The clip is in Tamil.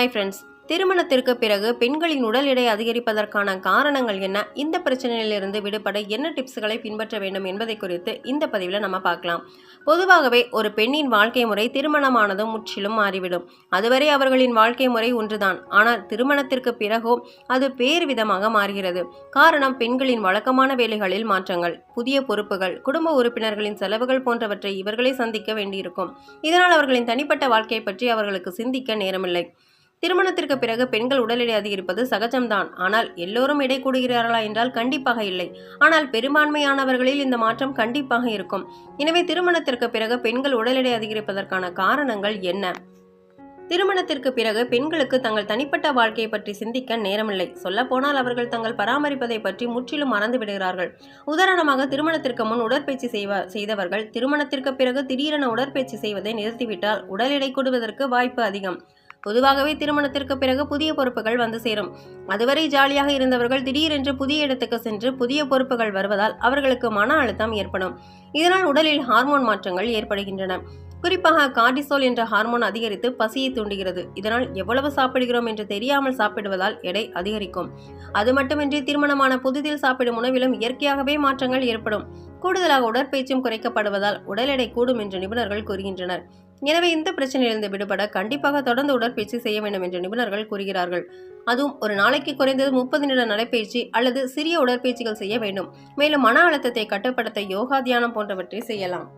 ஹாய் ஃப்ரெண்ட்ஸ் திருமணத்திற்கு பிறகு பெண்களின் உடல் எடை அதிகரிப்பதற்கான காரணங்கள் என்ன? இந்த பிரச்சனையிலிருந்து விடுபட என்ன டிப்ஸ்களை பின்பற்ற வேண்டும் என்பதை குறித்து இந்த பதிவில் நம்ம பார்க்கலாம். பொதுவாகவே ஒரு பெண்ணின் வாழ்க்கை முறை திருமணமானதும் முற்றிலும் மாறிவிடும். அதுவரை அவர்களின் வாழ்க்கை முறை ஒன்றுதான். ஆனால் திருமணத்திற்கு பிறகோ அது பேறு விதமாக மாறுகிறது. காரணம் பெண்களின் வழக்கமான வேலைகளில் மாற்றங்கள் புதிய பொறுப்புகள் குடும்ப உறுப்பினர்களின் செலவுகள் போன்றவற்றை இவர்களே சந்திக்க வேண்டியிருக்கும். இதனால் அவர்களின் தனிப்பட்ட வாழ்க்கையை பற்றி அவர்களுக்கு சிந்திக்க நேரமில்லை. திருமணத்திற்கு பிறகு பெண்கள் உடல் எடை அதிகரிப்பது சகஜம்தான். ஆனால் எல்லோரும் எடை கூடுகிறார்களா என்றால் கண்டிப்பாக இல்லை. ஆனால் பெரும்பான்மையானவர்களில் இந்த மாற்றம் கண்டிப்பாக இருக்கும். எனவே திருமணத்திற்கு பிறகு பெண்கள் உடல் எடை அதிகரிப்பதற்கான காரணங்கள் என்ன? திருமணத்திற்கு பிறகு பெண்களுக்கு தங்கள் தனிப்பட்ட வாழ்க்கையை பற்றி சிந்திக்க நேரமில்லை. சொல்லப்போனால் அவர்கள் தங்கள் பராமரிப்பதை பற்றி முற்றிலும் மறந்து விடுகிறார்கள். உதாரணமாக திருமணத்திற்கு முன் உடற்பயிற்சி செய்வ செய்தவர்கள் திருமணத்திற்கு பிறகு திடீரென உடற்பயிற்சி செய்வதை நிறுத்திவிட்டால் உடல் எடை கூடுவதற்கு வாய்ப்பு அதிகம். பொதுவாகவே திருமணத்திற்கு பிறகு புதிய பொறுப்புகள் வந்து சேரும். அதுவரை ஜாலியாக இருந்தவர்கள் திடீரென்று புதிய இடத்துக்கு சென்று புதிய பொறுப்புகள் வருவதால் அவர்களுக்கு மன அழுத்தம் ஏற்படும். இதனால் உடலில் ஹார்மோன் மாற்றங்கள் ஏற்படுகின்றன. குறிப்பாக கார்டிசோல் என்ற ஹார்மோன் அதிகரித்து பசியை தூண்டுகிறது. இதனால் எவ்வளவு சாப்பிடுகிறோம் என்று தெரியாமல் சாப்பிடுவதால் எடை அதிகரிக்கும். அது மட்டுமின்றி திருமணமான புதிதில் சாப்பிடும் உணவிலும் இயற்கையாகவே மாற்றங்கள் ஏற்படும். கூடுதலாக உடற்பயிற்சியும் குறைக்கப்படுவதால் உடல் எடை கூடும் என்று நிபுணர்கள் கூறுகின்றனர். எனவே இந்த பிரச்சனையிலிருந்து விடுபட கண்டிப்பாக தொடர்ந்து உடற்பயிற்சி செய்ய வேண்டும் என்று நிபுணர்கள் கூறுகிறார்கள். அதுவும் ஒரு நாளைக்கு குறைந்தது முப்பது நிமிட நடைப்பயிற்சி அல்லது சிறிய உடற்பயிற்சிகள் செய்ய வேண்டும். மேலும் மன அழுத்தத்தை கட்டுப்படுத்த யோகா தியானம் போன்றவற்றை செய்யலாம்.